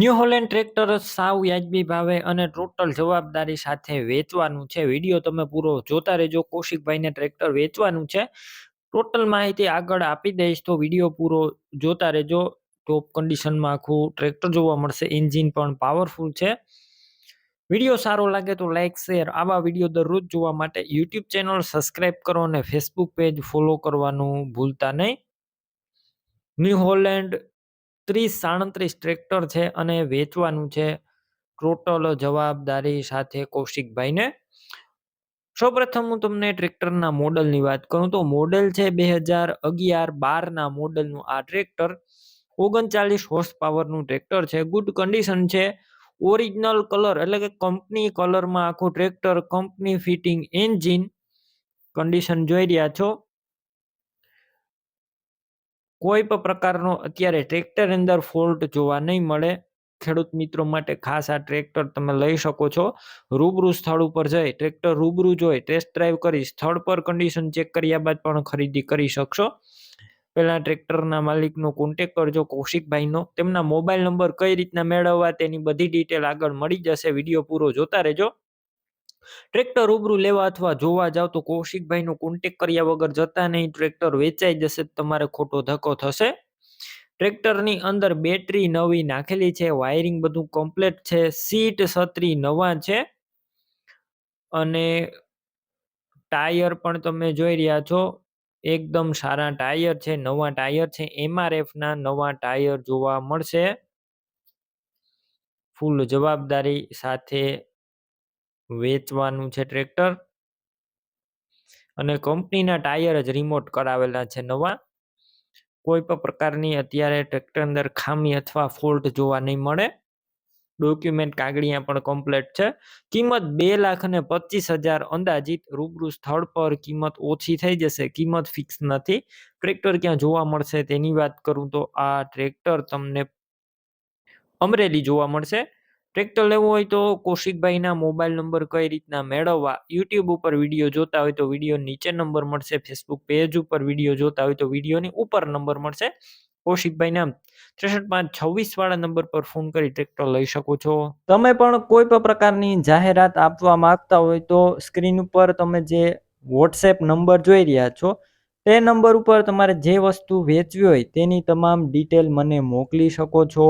New Holland tractor સાવ વ્યાજબી ભાવે અને ટોટલ જવાબદારી સાથે વેચવાનું છે. વીડિયો તમે પૂરો જોતા રહેજો. કૌશિકભાઈને ટ્રેક્ટર વેચવાનું છે. ટોટલ માહિતી આગળ આપી દઈશ તો વીડિયો પૂરો જોતા રહેજો. ટોપ કન્ડિશનમાં આખું ટ્રેક્ટર જોવા મળશે. એન્જિન પણ પાવરફુલ છે. વીડિયો સારો લાગે તો લાઇક શેર આવા વીડિયો દરરોજ જોવા માટે યુટ્યુબ ચેનલ સબસ્ક્રાઇબ કરો અને ફેસબુક પેજ ફોલો કરવાનું ભૂલતા નહીં. ન્યૂ હોલેન્ડ ત્રીસ સાડત્રીસ ટ્રેક્ટર છે અને વેચવાનું છે ટોટલ જવાબદારી સાથે કૌશિકભાઈને. સૌપ્રથમ હું તમને ટ્રેક્ટરના મોડલની વાત કરું તો મોડલ છે બે હજાર અગિયાર બારના મોડલનું આ ટ્રેક્ટર. ઓગણચાલીસ હોર્સ પાવરનું ટ્રેક્ટર છે ગુડ કન્ડિશન છે ઓરિજિનલ કલર એટલે કે કંપની કલરમાં આખું tractor company fitting engine condition જોઈ રહ્યા છો. કોઈ પણ પ્રકારનો અત્યારે ટ્રેક્ટર અંદર ફોલ્ટ જોવા નહીં મળે. ખેડૂત મિત્રો માટે ખાસ આ ટ્રેક્ટર તમે લઈ શકો છો. રૂબરૂ સ્થળ ઉપર જઈ ટ્રેક્ટર રૂબરૂ જોઈ ટેસ્ટ ડ્રાઈવ કરી સ્થળ પર કન્ડિશન ચેક કર્યા બાદ પણ ખરીદી કરી શકશો. પહેલાં ટ્રેક્ટરના માલિકનો કોન્ટેક કરજો, કૌશિકભાઈનો. તેમના મોબાઈલ નંબર કઈ રીતના મેળવવા તેની બધી ડિટેલ આગળ મળી જશે. વીડિયો પૂરો જોતા રહેજો. ટ્રેક્ટર રૂબરૂ લેવા અથવા જોવા જાવ તો કૌશિકભાઈનો કોન્ટેક કર્યા વગર જતા નહીં. ટ્રેક્ટર વેચાઈ જશે તમારે ખોટો ધક્કો થશે. ટ્રેક્ટરની અંદર બેટરી નવી નાખેલી છે. વાયરિંગ બધું કમ્પ્લીટ છે. સીટ છત્રી નવા છે. અને ટાયર પણ તમે જોઈ રહ્યા છો. એકદમ સારા ટાયર છે, નવા ટાયર છે. એમઆરએફ ના નવા ટાયર જોવા મળશે. ફૂલ જવાબદારી સાથે વેચવાનું છે ટ્રેક્ટર. અને કંપનીના ટાયર જ રિમોટ કરાવેલા છે નવા. કોઈ પણ પ્રકારની અત્યારે ટ્રેક્ટર અંદર ખામી અથવા ફોલ્ટ જોવા નહીં મળે. ડોક્યુમેન્ટ કાગળિયા પણ કમ્પ્લેટ છે. કિંમત બે લાખ અને પચીસ હજાર અંદાજિત રૂબરૂ સ્થળ પર કિંમત ઓછી થઈ જશે. કિંમત ફિક્સ નથી. ટ્રેક્ટર ક્યાં જોવા મળશે તેની વાત કરું તો આ ટ્રેક્ટર તમને અમરેલી જોવા મળશે. ટ્રેક્ટર લેવું હોય તો કૌશિકભાઈના મોબાઈલ નંબર કઈ રીતના મેળવવા, યુટ્યુબ ઉપર વીડિયો જોતા હોય તો વીડિયો નીચે નંબર મળશે, ફેસબુક પેજ ઉપર વીડિયો જોતા હોય તો વિડીયોની ઉપર નંબર મળશે. કૌશિકભાઈના ત્રેસઠ પાંચ છવ્વીસ વાળા નંબર પર ફોન કરી ટ્રેક્ટર લઈ શકો છો. તમે પણ કોઈ પણ પ્રકારની જાહેરાત આપવા માંગતા હોય તો સ્ક્રીન ઉપર તમે જે વોટ્સએપ નંબર જોઈ રહ્યા છો, તે નંબર ઉપર તમારે જે વસ્તુ વેચવી હોય તેની તમામ ડિટેલ મને મોકલી શકો છો.